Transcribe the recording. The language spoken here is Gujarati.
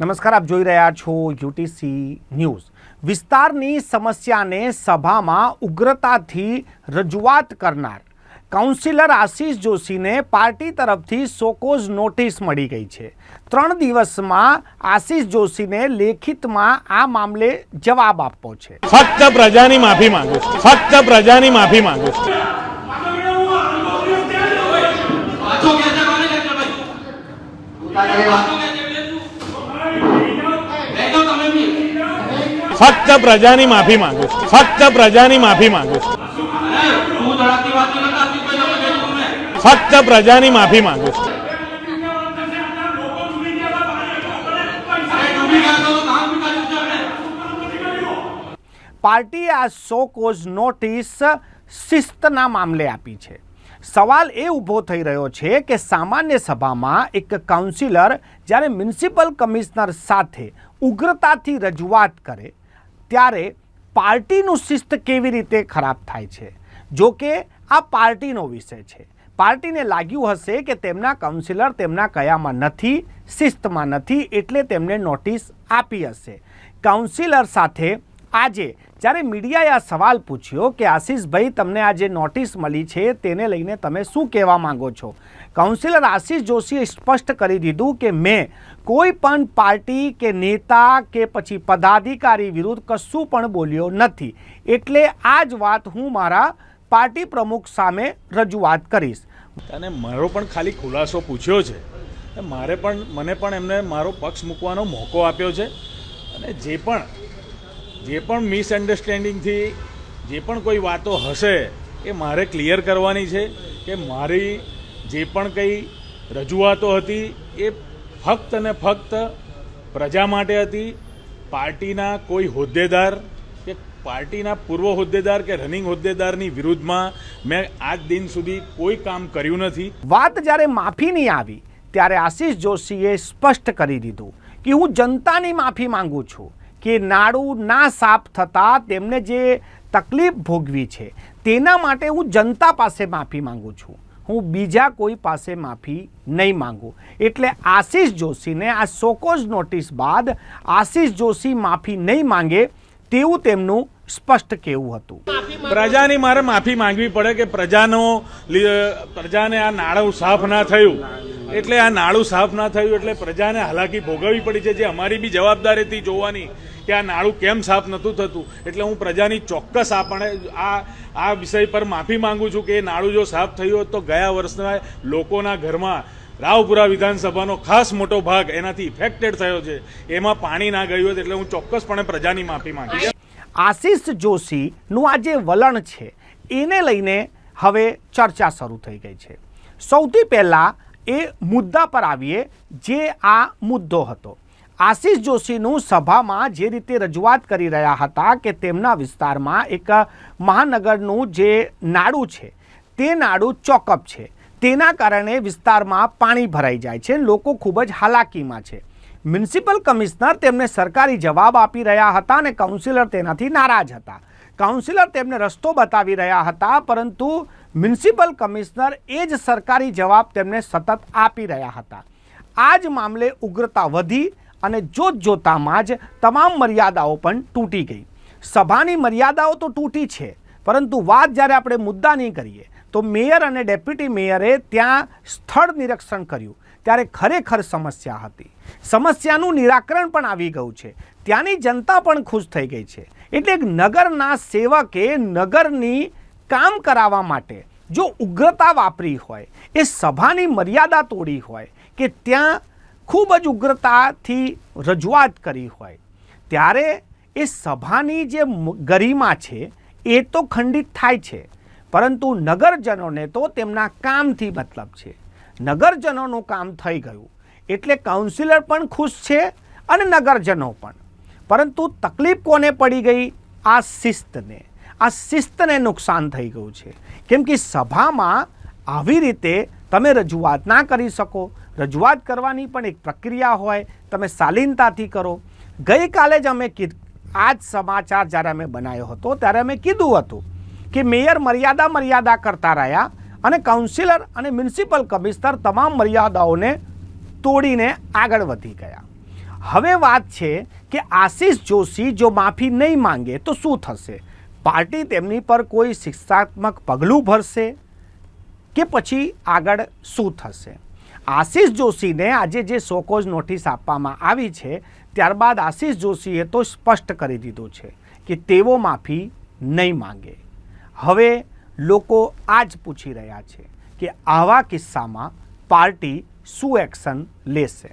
નમસ્કાર આપ જોઈ રહ્યા છો યુટીસી ન્યૂઝ. વિસ્તારની સમસ્યાને સભામાં ઉગ્રતાથી રજૂઆત કરનાર કાઉન્સિલર આશીષ જોશીને પાર્ટી તરફથી સોકોઝ નોટિસ મળી ગઈ છે. ત્રણ દિવસમાં આશીષ જોશીને લેખિતમાં આ મામલે જવાબ આપવો છે. ફક્ત પ્રજાની માફી માંગુ છું. ફક્ત પ્રજાની માફી માંગુ છે કોને કે છે ભાઈ પાછો કે છે બે તું બેઠો તમે બી ફક્ત પ્રજાની માફી માંગુ છું. ફક્ત પ્રજાની માફી માંગુ છું. ફક્ત પ્રજાની માફી માંગુ છું. પાર્ટીએ આ સો કોઝ નોટિસ શિસ્તના મામલે આપી છે. સવાલ એ ઊભો થઈ રહ્યો છે કે સામાન્ય સભામાં એક કાઉન્સિલર જ્યારે મ્યુનિસિપલ કમિશનર સાથે ઉગ્રતાથી રજૂઆત કરે ત્યારે પાર્ટીનું શિસ્ત કેવી રીતે ખરાબ થાય છે? જો કે, આ પાર્ટીનો વિષય છે. પાર્ટીને લાગ્યું હશે કે તેમના કાઉન્સિલર તેમના કયામાં નથી, શિસ્તમાં નથી, એટલે તેમને નોટિસ આપી હશે. કાઉન્સિલર સાથે આજે જ્યારે મીડિયાએ આ સવાલ પૂછ્યો કે આશીષભાઈ, તમને આ જે નોટિસ મળી છે, તેને લઈને તમે શું કહેવા માંગો છો? કાઉન્સિલર આશીષ જોશીએ સ્પષ્ટ કરી દીધું કે મેં કોઈ પણ પાર્ટી કે નેતા કે પછી પદાધિકારી વિરુદ્ધ કશું પણ બોલ્યો નથી. એટલે આ જ વાત હું મારા પાર્ટી પ્રમુખ સામે રજૂઆત કરીશ. અને મારો પણ ખાલી ખુલાસો પૂછ્યો છે. મારે પણ, મને પણ એમને મારો પક્ષ મૂકવાનો મોકો આપ્યો છે. અને જે પણ જે પણ મિસઅન્ડરસ્ટેન્ડિંગથી જે પણ કોઈ વાતો હશે, એ મારે ક્લિયર કરવાની છે કે મારી જે પણ કંઈ રજૂઆતો હતી, એ ફક્ત અને ફક્ત પ્રજા માટે હતી, પાર્ટીના કોઈ હોદ્દેદાર કે પાર્ટીના પૂર્વ હોદ્દેદાર કે રનિંગ હોદ્દેદારની વિરુદ્ધમાં મેં આજ દિન સુધી કોઈ કામ કર્યું નથી. વાત જ્યારે માફીની આવી, ત્યારે આશીષ જોશીએ સ્પષ્ટ કરી દીધું કે હું જનતાની માફી માંગુ છું. કે નાડું ના સાફ થતાં તેમને જે તકલીફ ભોગવી છે, તેના માટે હું જનતા પાસે માફી માંગુ છું. હું બીજા કોઈ પાસે માફી નહીં માગું. એટલે આશીષ જોશીને આ સોકોઝ નોટિસ બાદ આશીષ જોશી માફી નહીં માંગે તેવું તેમનું સ્પષ્ટ કહેવું હતું. પ્રજાની મારે માફી માંગવી પડે કે પ્રજાનો પ્રજાને આ નાળું સાફ ના થયું. એટલે આ નાળું સાફ ના થયું એટલે પ્રજાને હાલાકી ભોગવવી પડી છે. જે અમારી બી જવાબદારી હતી જોવાની કે આ નાળું કેમ સાફ નહોતું થતું. એટલે હું પ્રજાની ચોક્કસ આપણે આ આ વિષય પર માફી માંગુ છું કે એ નાળું જો સાફ થયું હોત તો ગયા વર્ષના લોકોના ઘરમાં રાવપુરા વિધાનસભાનો ખાસ મોટો ભાગ એનાથી ઇફેક્ટેડ થયો છે. એમાં પાણી ના ગયું હોત એટલે હું ચોક્કસપણે પ્રજાની માફી માંગી આશીષ જોશીનું આ જે વલણ છે. એને લઈને હવે ચર્ચા શરૂ થઈ ગઈ છે. સૌથી પહેલાં એ મુદ્દા પર આવીએ, જે આ મુદ્દો હતો. આશિષ જોશીનું સભામાં જે રીતે રજૂઆત કરી રહ્યા હતા કે તેમના વિસ્તારમાં એક મહાનગરનું જે નાડું છે, તે નાડું ચોકઅપ છે. તેના કારણે વિસ્તારમાં પાણી ભરાઈ જાય છે, લોકો ખૂબ જ હાલાકીમાં છે. મ્યુનિસિપલ કમિશનર તેમને સરકારી જવાબ આપી રહ્યા હતા અને કાઉન્સિલર તેનાથી નારાજ હતા. કાઉન્સિલર તેમને રસ્તો બતાવી રહ્યા હતા, પરંતુ મ્યુનિસિપલ કમિશનર એ જ સરકારી જવાબ તેમને સતત આપી રહ્યા હતા. આ જ મામલે ઉગ્રતા વધી અને જોત જોતામાં જ તમામ મર્યાદાઓ પણ તૂટી ગઈ. સભાની મર્યાદાઓ તો તૂટી છે, પરંતુ વાત જ્યારે આપણે મુદ્દાની કરીએ, તો મેયર અને ડેપ્યુટી મેયરે ત્યાં સ્થળ નિરીક્ષણ કર્યું, ત્યારે ખરેખર સમસ્યા હતી. સમસ્યાનું નિરાકરણ પણ આવી ગયું છે. ત્યાંની જનતા પણ ખુશ થઈ ગઈ છે. એટલે નગરના સેવકે નગરની કામ કરાવવા માટે જો ઉગ્રતા વાપરી હોય, એ સભાની મર્યાદા તોડી હોય, કે ત્યાં ખૂબ જ ઉગ્રતાથી રજૂઆત કરી હોય, ત્યારે એ સભાની જે ગરિમા છે, એ તો ખંડિત થાય છે. પરંતુ નગરજનોને તો તેમના કામથી મતલબ છે. નગરજનોનું કામ થઈ ગયું, એટલે કાઉન્સિલર પણ ખુશ છે અને નગરજનો પણ. પરંતુ તકલીફ કોને પડી ગઈ? આ શિસ્તને. આ શિસ્તને નુકસાન થઈ ગયું છે. કેમ કે સભામાં આવી રીતે તમે રજૂઆત ના કરી શકો. રજૂઆત કરવાની પણ એક પ્રક્રિયા હોય, તમે શાલીનતાથી કરો. ગઈકાલે જ અમે કી આ જ સમાચાર જ્યારે અમે બનાવ્યો હતો, ત્યારે અમે કીધું હતું કે મેયર મર્યાદા મર્યાદા કરતા રહ્યા અને કાઉન્સિલર અને મ્યુનિસિપલ કમિશનર તમામ મર્યાદાઓને તોડીને આગળ વધી ગયા. હવે વાત છે કે આશીષ જોશી જો માફી નહીં માંગે તો શું થશે? પાર્ટી તેમની પર કોઈ શિક્ષાત્મક પગલું ભરશે કે પછી આગળ શું થશે? આશીષ જોશીને આજે જે શોકોઝ નોટિસ આપવામાં આવી છે, ત્યારબાદ આશીષ જોશીએ તો સ્પષ્ટ કરી દીધું છે કે તેઓ માફી નહીં માંગે. હવે લોકો આ જ પૂછી રહ્યા છે કે આવા કિસ્સામાં પાર્ટી શું એક્શન લેશે?